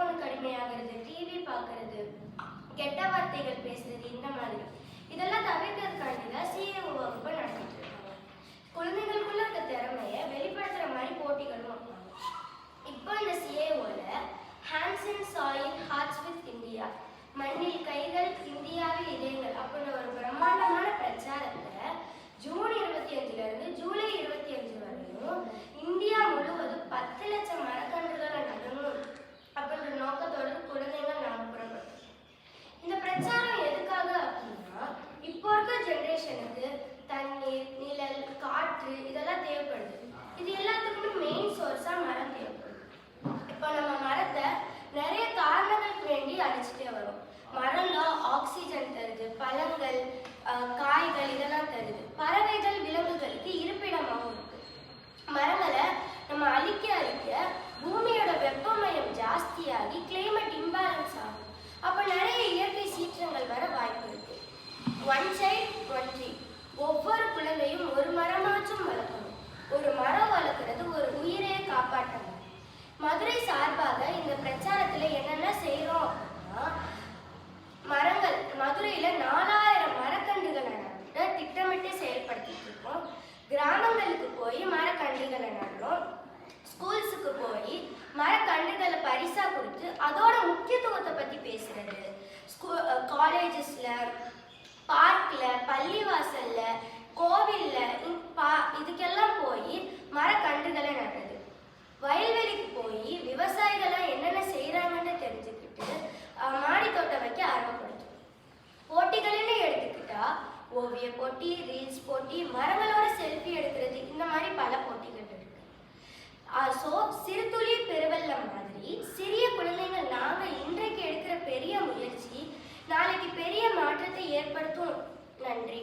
வாங்குறது டிவி பார்க்கறது கெட்ட வார்த்தைகள் பேசுறது இந்த மாதிரி. இதெல்லாம் தவிர்க்கிறதுக்காண்டி தான் சிஏஓ வகுப்பு நடத்திட்டு இருக்காங்க. குழந்தைங்களுக்குள்ள இருக்க திறமையை வெளிப்படுத்துற மாதிரி போட்டிகளும் வைப்பாங்க. இப்போ இந்த சிஏஓல hands in soil hearts with India மண்ணில் கைகள் இந்தியாவில் இதயங்கள் அப்படின்ற ஒரு பிரம்மாண்டமான பிரச்சாரத்தை ஜூன் இருபத்தி அஞ்சுல இருந்து ஜூலை இருபத்தி அஞ்சு வரையும் மெயின் மரம் தேவைப்படும். இப்போ நம்ம மரத்தை நிறைய காரணங்களுக்கு வேண்டி அழிச்சிட்டே வரோம். மரம்லாம் ஆக்சிஜன் தருது பழங்கள் காய்கள் இதெல்லாம் தருது. பறவைகள் விலங்குகளுக்கு இருப்பிடமாகவும் இருக்கு. மரங்களை நம்ம அழிக்க அழிக்க பூமியோட வெப்பமயம் ஜாஸ்தியாகி கிளைமேட் இம்பேலன்ஸ் ஆகும். அப்போ நிறைய இயற்கை சீற்றங்கள் வர வாய்ப்பு இருக்கு. ஒன் சைல்ட் ஒன் ட்ரீ ஒவ்வொரு குழந்தையும் ஒரு மரமாச்சும் வளர்க்கணும். கிராமங்களுக்கு போய் மரக்கன்றுகளை நடணும் ஸ்கூல்ஸுக்கு போய் மரக்கன்றுகளை பரிசாக கொடுத்து அதோட முக்கியத்துவத்தை பற்றி பேசுறது. ஸ்கூ காலேஜஸில் பார்க்கில் பள்ளிவாசலில் கோவிலில் பா- இதுக்கெல்லாம் போய் மரக்கன்றுகளை ஓவிய போட்டி ரீல்ஸ் போட்டி மரங்களோட செல்ஃபி எடுக்கிறது இந்த மாதிரி பல போட்டிகள் இருக்கு. ஸோ சிறுதுளி பெருவெள்ளம் மாதிரி சிறிய குழந்தைகள் நாங்கள் இன்றைக்கு எடுக்கிற பெரிய முயற்சி நாளைக்கு பெரிய மாற்றத்தை ஏற்படுத்தும். நன்றி.